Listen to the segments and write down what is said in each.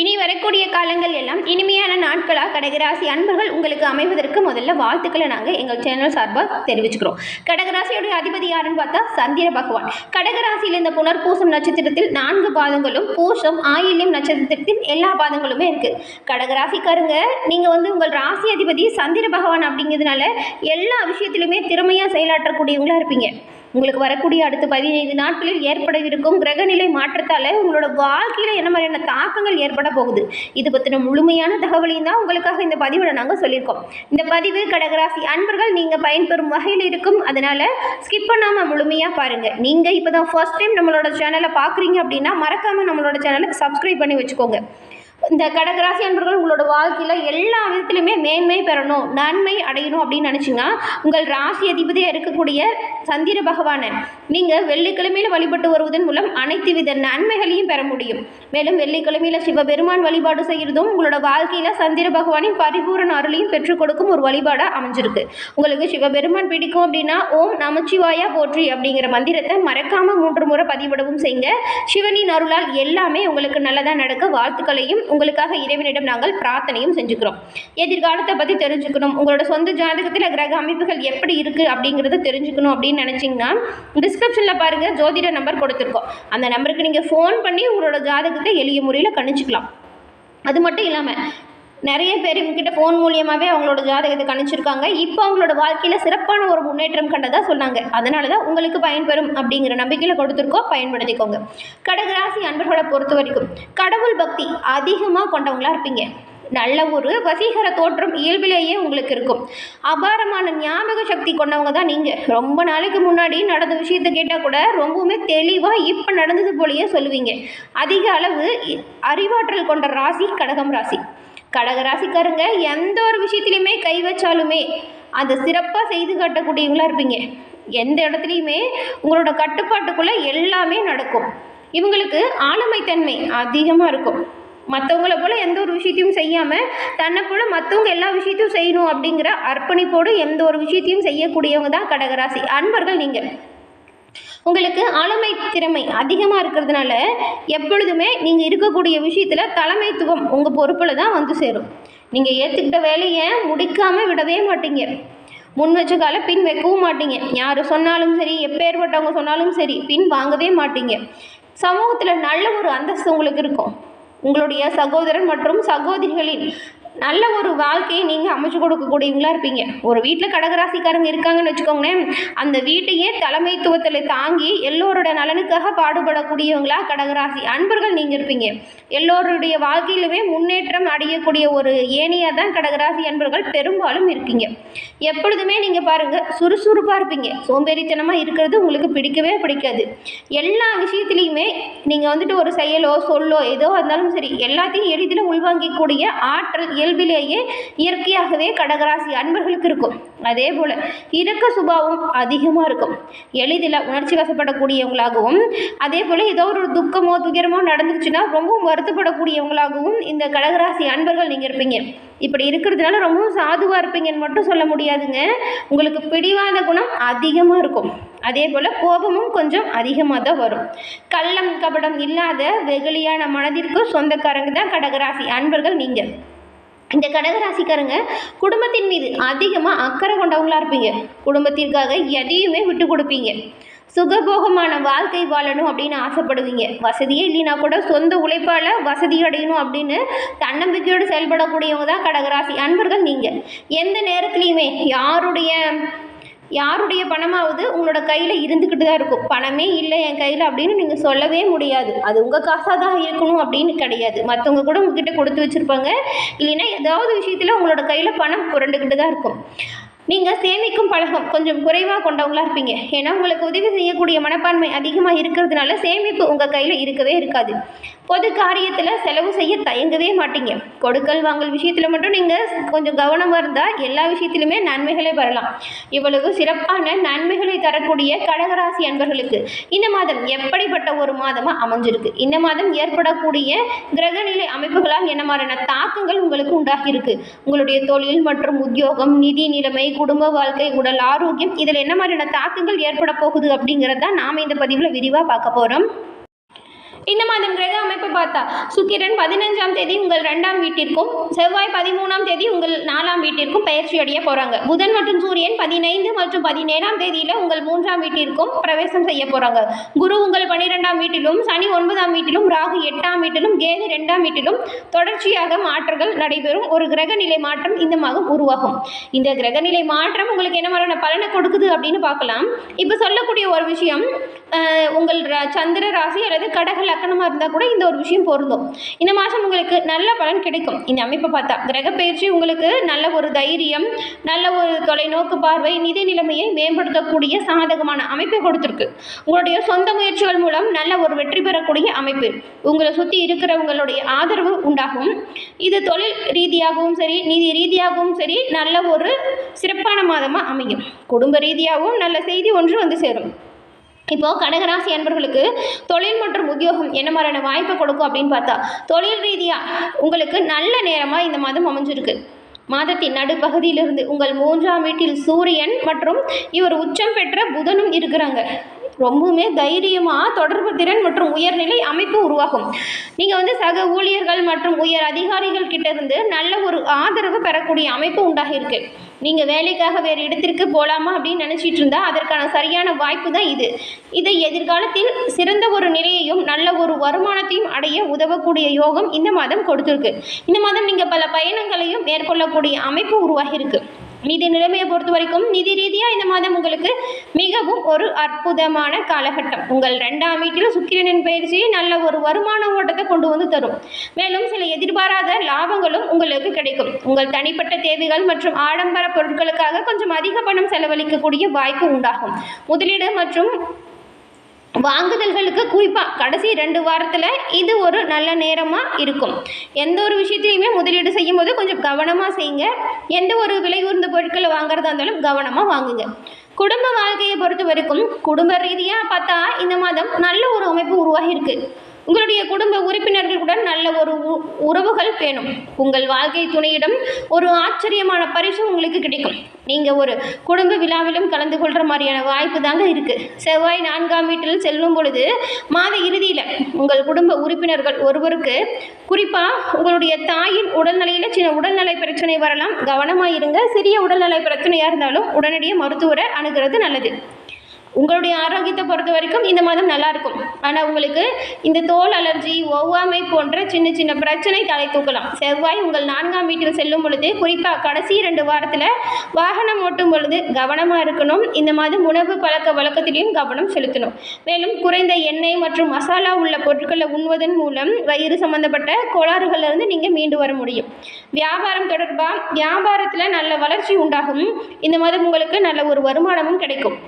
இனி வரக்கூடிய காலங்கள் எல்லாம் இனிமையான நாட்களாக கடகராசி அன்பர்கள் உங்களுக்கு அமைவதற்கு முதல்ல வாழ்த்துக்களை நாங்கள் எங்கள் சேனல் சார்பாக தெரிவிச்சுக்கிறோம். கடகராசியுடைய அதிபதி யாருன்னு பார்த்தா சந்திர பகவான். கடகராசியில் இந்த புனர்பூசம் நட்சத்திரத்தில் நான்கு பாதங்களும் பூசம் ஆயில்யம் நட்சத்திரத்தில் எல்லா பாதங்களுமே இருக்குது கடகராசிக்காரங்க நீங்கள் வந்து உங்கள் ராசி அதிபதி சந்திர பகவான் அப்படிங்கிறதுனால எல்லா விஷயத்திலுமே திறமையாக செயலாற்றக்கூடியவங்களாக இருப்பீங்க. உங்களுக்கு வரக்கூடிய அடுத்த பதினைந்து நாட்களில் ஏற்படவிருக்கும் கிரகநிலை மாற்றத்தால் உங்களோட வாழ்க்கையில் என்ன மாதிரியான தாக்கங்கள் ஏற்பட போகுது? இது பற்றின முழுமையான தகவலையும் தான் உங்களுக்காக இந்த பதிவில் நாங்கள் சொல்லியிருக்கோம். இந்த பதிவு கடகராசி அன்பர்கள் நீங்கள் பயன்பெறும் வகையில் இருக்கும். அதனால் ஸ்கிப் பண்ணாமல் முழுமையாக பாருங்கள் நீங்கள் இப்போ தான் ஃபர்ஸ்ட் டைம் நம்மளோட சேனலை பார்க்குறீங்க அப்படின்னா மறக்காமல் நம்மளோட சேனலை சப்ஸ்கிரைப் பண்ணி வச்சுக்கோங்க. இந்த கடகராசி அன்பர்கள் உங்களோட வாழ்க்கையில் எல்லா விதத்துலையுமே மேன்மை பெறணும் நன்மை அடையணும் அப்படின்னு நினச்சிங்கன்னா உங்கள் ராசி அதிபதியாக இருக்கக்கூடிய சந்திர பகவானை நீங்கள் வெள்ளிக்கிழமையில் வழிபட்டு வருவதன் மூலம் அனைத்து வித நன்மைகளையும் பெற முடியும். மேலும் வெள்ளிக்கிழமையில் சிவபெருமான் வழிபாடு செய்கிறதும் உங்களோட வாழ்க்கையில் சந்திர பகவானின் பரிபூரண அருளையும் பெற்றுக் கொடுக்கும் ஒரு வழிபாடாக அமைஞ்சிருக்கு. உங்களுக்கு சிவபெருமான் பிடிக்கும் அப்படின்னா ஓம் நமச்சிவாயா போற்றி அப்படிங்கிற மந்திரத்தை மறக்காமல் மூன்று முறை பதிவிடவும் செய்யுங்க. சிவனின் அருளால் எல்லாமே உங்களுக்கு நல்லதாக நடக்க வாழ்த்துக்களையும் உங்களுக்காக இறைவனிடம் நாங்கள் பிரார்த்தனையும் செஞ்சுக்கிறோம். எதிர்காலத்தை பற்றி தெரிஞ்சுக்கணும். உங்களோட சொந்த ஜாதகத்தில் கிரக அமைப்புகள் எப்படி இருக்குது அப்படிங்கிறத தெரிஞ்சுக்கணும் அப்படின்னு நினச்சிங்கன்னா டிஸ்கிரிப்ஷனில் பாருங்கள் ஜோதிட நம்பர் கொடுத்துருக்கோம். அந்த நம்பருக்கு நீங்கள் ஃபோன் பண்ணி உங்களோட ஜாதகத்தை எளிய முறையில் கணிச்சிக்கலாம். அது மட்டும் இல்லாமல் நிறைய பேர் இவங்ககிட்ட ஃபோன் மூலியமாகவே அவங்களோட ஜாதகத்தை கணிச்சிருக்காங்க. இப்போ அவங்களோட வாழ்க்கையில் சிறப்பான ஒரு முன்னேற்றம் கண்டதாக சொன்னாங்க. அதனால தான் உங்களுக்கு பயன்பெறும் அப்படிங்கிற நம்பிக்கையில் கொடுத்துருக்கோம். பயன்படுத்திக்கோங்க. கடகராசி அன்பர்களை பொறுத்த வரைக்கும் கடவுள் பக்தி அதிகமாக கொண்டவங்களா இருப்பீங்க. நல்ல ஒரு வசீகர தோற்றம் இயல்பிலேயே உங்களுக்கு இருக்கும். அபாரமான ஞாபக சக்தி கொண்டவங்க தான் நீங்கள் ரொம்ப நாளைக்கு முன்னாடி நடந்த விஷயத்தை கேட்டால் கூட ரொம்பவுமே தெளிவாக இப்போ நடந்தது போலயே சொல்லுவீங்க. அதிக அளவு அறிவாற்றல் கொண்ட ராசி கடகம் ராசி. கடகராசிக்காரங்க எந்த ஒரு விஷயத்துலையுமே கை வச்சாலுமே அதை சிறப்பாக செய்து காட்டக்கூடியவங்களா இருப்பீங்க. எந்த இடத்துலையுமே உங்களோட கட்டுப்பாட்டுக்குள்ளே எல்லாமே நடக்கும். இவங்களுக்கு ஆளுமைத்தன்மை அதிகமாக இருக்கும். மற்றவங்கள போல் எந்த ஒரு விஷயத்தையும் செய்யாமல் தன்னை போல் மற்றவங்க எல்லா விஷயத்தையும் செய்யணும் அப்படிங்கிற அர்ப்பணிப்போடு எந்த ஒரு விஷயத்தையும் செய்யக்கூடியவங்க தான் கடகராசி. அன்பர்கள் நீங்கள் உங்களுக்கு ஆளுமை திறமை அதிகமாக இருக்கிறதுனால எப்பொழுதுமே நீங்கள் இருக்கக்கூடிய விஷயத்தில் தலைமைத்துவம் உங்கள் பொறுப்பில் தான் வந்து சேரும். நீங்கள் ஏற்றுக்கிட்ட வேலையை முடிக்காமல் விடவே மாட்டீங்க. முன் வச்ச கால பின் வைக்கவும் மாட்டீங்க. யார் சொன்னாலும் சரி எப்பேற்பட்டவங்க சொன்னாலும் சரி பின் வாங்கவே மாட்டீங்க. சமூகத்தில் நல்ல ஒரு அந்தஸ்து உங்களுக்கு இருக்கும். உங்களுடைய சகோதரன் மற்றும் சகோதரிகளின் நல்ல ஒரு வாழ்க்கையை நீங்கள் அமைச்சு கொடுக்கக்கூடியவங்களா இருப்பீங்க. ஒரு வீட்டில் கடகராசிக்காரங்க இருக்காங்கன்னு வச்சுக்கோங்களேன் அந்த வீட்டையே தலைமைத்துவத்தில் தாங்கி எல்லோரோட நலனுக்காக பாடுபடக்கூடியவங்களா கடகராசி அன்பர்கள் நீங்கள் இருப்பீங்க. எல்லோருடைய வாழ்க்கையிலுமே முன்னேற்றம் அடையக்கூடிய ஒரு ஏனியாக தான் கடகராசி அன்பர்கள் பெரும்பாலும் இருக்கீங்க எப்பொழுதுமே நீங்கள் பாருங்கள் சுறுசுறுப்பாக இருப்பீங்க. சோம்பேறித்தனமாக இருக்கிறது உங்களுக்கு பிடிக்கவே பிடிக்காது. எல்லா விஷயத்துலையுமே நீங்கள் வந்துட்டு ஒரு செயலோ சொல்லோ ஏதோ இருந்தாலும் சரி எல்லாத்தையும் எளிதில் உள்வாங்கிக்கூடிய ஆற்றல் இயல்பிலேயே இயற்கையாகவே கடகராசி அன்பர்களுக்கு இருக்கும். அதே போல் இரக்க சுபாவம் அதிகமாக இருக்கும். எளிதில் உணர்ச்சி வசப்படக்கூடியவங்களாகவும் அதே போல் ஏதோ ஒரு துக்கமோ துயரமோ நடந்துச்சுன்னா ரொம்பவும் வருத்தப்படக்கூடியவங்களாகவும் இந்த கடகராசி அன்பர்கள் நீங்கள் இருப்பீங்க. இப்படி இருக்கிறதுனால ரொம்பவும் சாதுவாக இருப்பீங்கன்னு மட்டும் சொல்ல முடியாதுங்க. உங்களுக்கு பிடிவாத குணம் அதிகமாக இருக்கும். அதே போல் கோபமும் கொஞ்சம் அதிகமாக தான் வரும். கள்ளம் கபடம் இல்லாத வெகுளியான மனதிற்கு சொந்தக்காரங்க தான் கடகராசி அன்பர்கள் நீங்கள் இந்த கடகராசிக்காரங்க குடும்பத்தின் மீது அதிகமாக அக்கறை கொண்டவங்களா இருப்பீங்க. குடும்பத்திற்காக எதையுமே விட்டு கொடுப்பீங்க. சுகபோகமான வாழ்க்கை வாழணும் அப்படின்னு ஆசைப்படுவீங்க. வசதியே இல்லைனா கூட சொந்த உழைப்பால் வசதி அடையணும் அப்படின்னு தன்னம்பிக்கையோடு செயல்படக்கூடியவங்க தான் கடகராசி. அன்பர்கள் நீங்கள் எந்த நேரத்துலையுமே யாருடைய யாருடைய பணமாவது உங்களோட கையில் இருந்துக்கிட்டு தான் இருக்கும். பணமே இல்லை என் கையில் அப்படின்னு நீங்கள் சொல்லவே முடியாது. அது உங்கள் காசாக தான் இருக்கணும் அப்படின்னு கிடையாது. மற்றவங்க கூட உங்ககிட்ட கொடுத்து வச்சுருப்பாங்க. இல்லைன்னா ஏதாவது விஷயத்தில் உங்களோட கையில் பணம் புரண்டுக்கிட்டு தான் இருக்கும். நீங்கள் சேமிக்கும் பழகம் கொஞ்சம் குறைவாக கொண்டவங்களா இருப்பீங்க. ஏன்னா உங்களுக்கு உதவி செய்யக்கூடிய மனப்பான்மை அதிகமாக இருக்கிறதுனால சேமிப்பு உங்கள் கையில் இருக்கவே இருக்காது. பொது காரியத்தில் செலவு செய்ய தயங்கவே மாட்டீங்க. கொடுக்கல் வாங்கல் விஷயத்தில் மட்டும் நீங்கள் கொஞ்சம் கவனமாக இருந்தால் எல்லா விஷயத்திலுமே நன்மைகளை பெறலாம் இவ்வளவு சிறப்பான நன்மைகளை தரக்கூடிய கடகராசி அன்பர்களுக்கு இந்த மாதம் எப்படிப்பட்ட ஒரு மாதமாக அமைஞ்சிருக்கு? இந்த மாதம் ஏற்படக்கூடிய கிரகநிலை அமைப்புகளால் என்ன மாதிரியான தாக்கங்கள் உங்களுக்கு உண்டாகியிருக்கு? உங்களுடைய தொழில் மற்றும் உத்தியோகம் நிதி நிலைமை குடும்ப வாழ்க்கை உடல் ஆரோக்கியம் இதில் என்ன மாதிரியான தாக்கங்கள் ஏற்பட போகுது அப்படிங்கிறத நாம் இந்த பதிவில் விரிவாக பார்க்க போகிறோம் இந்த மாதம் கிரக அமைப்பை பார்த்தா சுக்கிரன் பதினஞ்சாம் தேதி உங்கள் ரெண்டாம் வீட்டிற்கும் செவ்வாய் பதிமூணாம் தேதி உங்கள் நாலாம் வீட்டிற்கும் பயிற்சி அடைய போகிறாங்க புதன் மற்றும் சூரியன் பதினைந்து மற்றும் பதினேழாம் தேதியில் உங்கள் மூன்றாம் வீட்டிற்கும் பிரவேசம் செய்ய போகிறாங்க குரு உங்கள் பன்னிரெண்டாம் வீட்டிலும் சனி ஒன்பதாம் வீட்டிலும் ராகு எட்டாம் வீட்டிலும் கேது ரெண்டாம் வீட்டிலும் தொடர்ச்சியாக மாற்றங்கள் நடைபெறும். ஒரு கிரகநிலை மாற்றம் இந்த மாதம் உருவாகும். இந்த கிரகநிலை மாற்றம் உங்களுக்கு என்ன மாதிரியான பலனை கொடுக்குது அப்படின்னு பார்க்கலாம். இப்போ சொல்லக்கூடிய ஒரு விஷயம் உங்கள் சந்திர ராசி அல்லது கடக லக்கணமாக இருந்தால் கூட இந்த ஒரு விஷயம் பொருந்தும். இந்த மாதம் உங்களுக்கு நல்ல பலன் கிடைக்கும். இந்த அமைப்பை பார்த்தா கிரக பயிற்சி உங்களுக்கு நல்ல ஒரு தைரியம் நல்ல ஒரு தொலைநோக்கு பார்வை நிதி நிலைமையை மேம்படுத்தக்கூடிய சாதகமான அமைப்பை கொடுத்துருக்கு. உங்களுடைய சொந்த முயற்சிகள் மூலம் நல்ல ஒரு வெற்றி பெறக்கூடிய அமைப்பு. உங்களை சுற்றி இருக்கிறவங்களுடைய ஆதரவு உண்டாகும். இது தொழில் ரீதியாகவும் சரி நிதி ரீதியாகவும் சரி நல்ல ஒரு சிறப்பான மாதமாக அமையும். குடும்ப ரீதியாகவும் நல்ல செய்தி ஒன்று வந்து சேரும். இப்போ கடகராசி அன்பர்களுக்கு தொழில் மற்றும் உத்தியோகம் என்ன மாதிரியான வாய்ப்பை கொடுக்கும் அப்படின்னு பார்த்தா தொழில் ரீதியாக உங்களுக்கு நல்ல நேரமாக இந்த மாதம் அமைஞ்சிருக்கு. மாதத்தின் நடுப்பகுதியிலிருந்து உங்கள் மூன்றாம் வீட்டில் சூரியன் மற்றும் இவர் உச்சம் பெற்ற புதனும் இருக்கிறாங்க. ரொம்பவுமே தைரியமாக தொடர்பு திறன் மற்றும் உயர்நிலை அமைப்பு உருவாகும். நீங்கள் வந்து சக ஊழியர்கள் மற்றும் உயர் அதிகாரிகள் கிட்ட இருந்து நல்ல ஒரு ஆதரவு பெறக்கூடிய அமைப்பு உண்டாகியிருக்கு. நீங்கள் வேலைக்காக வேறு இடத்திற்கு போகலாமா அப்படின்னு நினச்சிட்டு இருந்தா அதற்கான சரியான வாய்ப்பு தான் இது. இதை எதிர்காலத்தில் சிறந்த ஒரு நிலையையும் நல்ல ஒரு வருமானத்தையும் அடைய உதவக்கூடிய யோகம் இந்த மாதம் கொடுத்துருக்கு. இந்த மாதம் நீங்கள் பல பயணங்களையும் மேற்கொள்ளக்கூடிய அமைப்பு உருவாகியிருக்கு. நிதி நிலைமையை பொறுத்த வரைக்கும் நிதி ரீதியாக இந்த மாதம் உங்களுக்கு மிகவும் ஒரு அற்புதமான காலகட்டம். உங்கள் ரெண்டாம் வீட்டில் சுக்கிரனின் பயிற்சி நல்ல ஒரு வருமான ஓட்டத்தை கொண்டு வந்து தரும். மேலும் சில எதிர்பாராத லாபங்களும் உங்களுக்கு கிடைக்கும். உங்கள் தனிப்பட்ட தேவைகள் மற்றும் ஆடம்பர பொருட்களுக்காக கொஞ்சம் அதிக பணம் செலவழிக்கக்கூடிய வாய்ப்பு உண்டாகும். முதலீடு மற்றும் வாங்குதல்களுக்கு குறிப்பாக கடைசி ரெண்டு வாரத்தில் இது ஒரு நல்ல நேரமாக இருக்கும். எந்த ஒரு விஷயத்துலையுமே முதலீடு செய்யும்போது கொஞ்சம் கவனமாக செய்யுங்க. எந்த ஒரு விலை உயர்ந்த பொருட்களை வாங்குறதா இருந்தாலும் கவனமாக வாங்குங்க. குடும்ப வாழ்க்கையை பொறுத்த வரைக்கும் குடும்ப ரீதியாக பார்த்தா இந்த மாதம் நல்ல ஒரு அமைப்பு உருவாகியிருக்கு உங்களுடைய குடும்ப உறுப்பினர்களுடன் நல்ல ஒரு உ- உறவுகள் பேணும். உங்கள் வாழ்க்கை துணையிடம் ஒரு ஆச்சரியமான பரிசு உங்களுக்கு கிடைக்கும். நீங்கள் ஒரு குடும்ப விழாவிலும் கலந்து கொள்கிற மாதிரியான வாய்ப்பு தாங்க இருக்குது செவ்வாய் நான்காம் வீட்டில் செல்லும் பொழுது மாத இறுதியில் உங்கள் குடும்ப உறுப்பினர்கள் ஒருவருக்கு குறிப்பாக உங்களுடைய தாயின் உடல்நிலையில் சின்ன உடல்நலை பிரச்சனை வரலாம். கவனமாக இருங்க. சிறிய உடல்நலை பிரச்சனையாக இருந்தாலும் உடனடியாக மருத்துவரை அணுகிறது நல்லது. உங்களுடைய ஆரோக்கியத்தை பொறுத்த வரைக்கும் இந்த மாதம் நல்லாயிருக்கும் ஆனால் உங்களுக்கு இந்த தோல் அலர்ஜி ஒவ்வாமை போன்ற சின்ன சின்ன பிரச்சனை தலை தூக்கலாம். செவ்வாய் உங்கள் நான்காம் வீட்டில் செல்லும் பொழுது குறிப்பாக கடைசி ரெண்டு வாரத்தில் வாகனம் ஓட்டும் பொழுது கவனமாக இருக்கணும். இந்த மாதம் உணவு பழக்க வழக்கத்திலையும் கவனம் செலுத்தணும். மேலும் குறைந்த எண்ணெய் மற்றும் மசாலா உள்ள பொருட்களை உண்வதன் மூலம் வயிறு சம்பந்தப்பட்ட கோளாறுகளிலிருந்து நீங்கள் மீண்டு வர முடியும். வியாபாரம் தொடர்பாக வியாபாரத்தில் நல்ல வளர்ச்சி உண்டாகும். இந்த மாதம் உங்களுக்கு நல்ல ஒரு வருமானமும் கிடைக்கும்.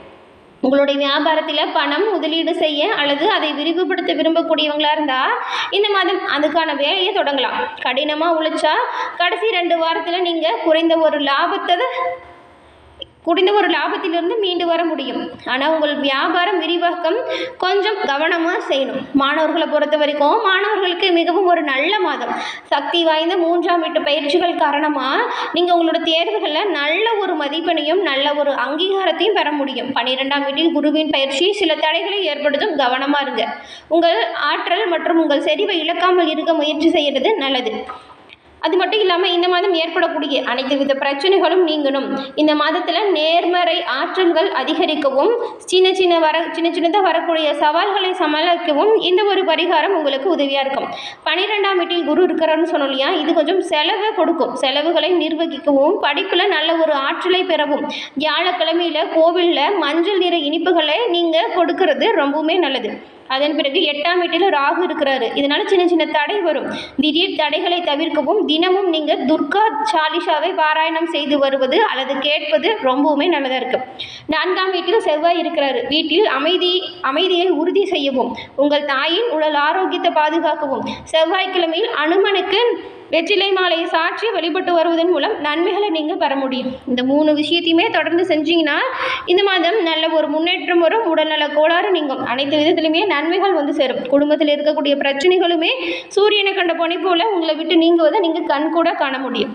உங்களுடைய வியாபாரத்தில் பணம் முதலீடு செய்ய அல்லது அதை விரிவுபடுத்த விரும்பக்கூடியவங்களாக இருந்தால் இந்த மாதம் அதுக்கான வேலையை தொடங்கலாம். கடினமாக உழைச்சா கடைசி ரெண்டு வாரத்தில் நீங்கள் குறைந்த ஒரு லாபத்தை குடிந்த ஒரு லாபத்திலிருந்து மீண்டு வர முடியும். ஆனால் உங்கள் வியாபாரம் விரிவாக்கம் கொஞ்சம் கவனமாக செய்யணும். மாணவர்களை பொறுத்த வரைக்கும் மாணவர்களுக்கு மிகவும் ஒரு நல்ல மாதம். சக்தி வாய்ந்த மூன்றாம் வீட்டு பயிற்சிகள் காரணமாக நீங்கள் உங்களோட தேர்வுகளில் நல்ல ஒரு மதிப்பெண்ணையும் நல்ல ஒரு அங்கீகாரத்தையும் பெற முடியும். பன்னிரெண்டாம் வீட்டில் குருவின் பயிற்சி சில தடைகளை ஏற்படுத்தும். கவனமாக இருங்க. உங்கள் ஆற்றல் மற்றும் உங்கள் செறிவை இழக்காமல் இருக்க முயற்சி செய்கிறது நல்லது. அது மட்டும் இல்லாமல் இந்த மாதம் ஏற்படக்கூடிய அனைத்து வித பிரச்சனைகளும் நீங்கணும். இந்த மாதத்தில் நேர்மறை ஆற்றல்கள் அதிகரிக்கவும் சின்ன சின்ன வர சின்ன சின்னதாக வரக்கூடிய சவால்களை சமாளிக்கவும் இந்த ஒரு பரிகாரம் உங்களுக்கு உதவியாக இருக்கும். பன்னிரெண்டாம் வீட்டில் குரு இருக்கிறாருன்னு சொன்னோம் இல்லையா? இது கொஞ்சம் செலவை கொடுக்கும். செலவுகளை நிர்வகிக்கவும் படிப்பில் நல்ல ஒரு ஆற்றலை பெறவும் வியாழக்கிழமையில் கோவிலில் மஞ்சள் நிற இனிப்புகளை நீங்கள் கொடுக்கறது ரொம்பவுமே நல்லது. அதன் பிறகு எட்டாம் வீட்டில் ராகு இருக்கிறாரு. இதனால சின்ன சின்ன தடை வரும். திடீர் தடைகளை தவிர்க்கவும் தினமும் நீங்கள் துர்கா சாலிஷாவை பாராயணம் செய்து வருவது அல்லது கேட்பது ரொம்பவுமே நல்லதாக இருக்கு நான்காம் வீட்டில் செவ்வாய் இருக்கிறாரு. வீட்டில் அமைதி அமைதியை உறுதி செய்யவும் உங்கள் தாயின் உடல் ஆரோக்கியத்தை பாதுகாக்கவும் செவ்வாய்க்கிழமையில் அனுமனுக்கு வெற்றிலை மாலையை சாற்றி வழிபட்டு வருவதன் மூலம் நன்மைகளை நீங்கள் பெற முடியும். இந்த மூணு விஷயத்தையுமே தொடர்ந்து செஞ்சீங்கன்னா இந்த மாதம் நல்ல ஒரு முன்னேற்றம் வரும். உடல்நல கோளாறு நீங்கும். அனைத்து விதத்திலுமே நன்மைகள் வந்து சேரும். குடும்பத்தில் இருக்கக்கூடிய பிரச்சனைகளுமே சூரியனை கண்ட பணி போல உங்களை விட்டு நீங்குவதை நீங்கள் கண் கூட காண முடியும்.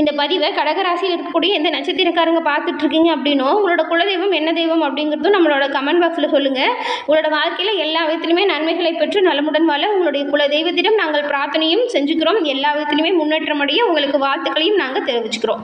இந்த பதிவை கடகராசியில் இருக்கக்கூடிய எந்த நட்சத்திரக்காரங்க பார்த்துட்டு இருக்கீங்க அப்படின்னோ உங்களோட குலதெய்வம் என்ன தெய்வம் அப்படிங்கிறதும் நம்மளோட கமெண்ட் பாக்ஸில் சொல்லுங்கள் உங்களோட வாழ்க்கையில் எல்லா விதத்திலுமே நன்மைகளை பெற்று நலமுடன் வாழ உங்களுடைய குலதெய்வத்திடம் நாங்கள் பிரார்த்தனையும் செஞ்சுக்கிறோம். எல்லா விதத்திலுமே முன்னேற்றம் அடைய உங்களுக்கு வாழ்த்துக்களையும் நாங்கள் தெரிவிச்சுக்கிறோம்.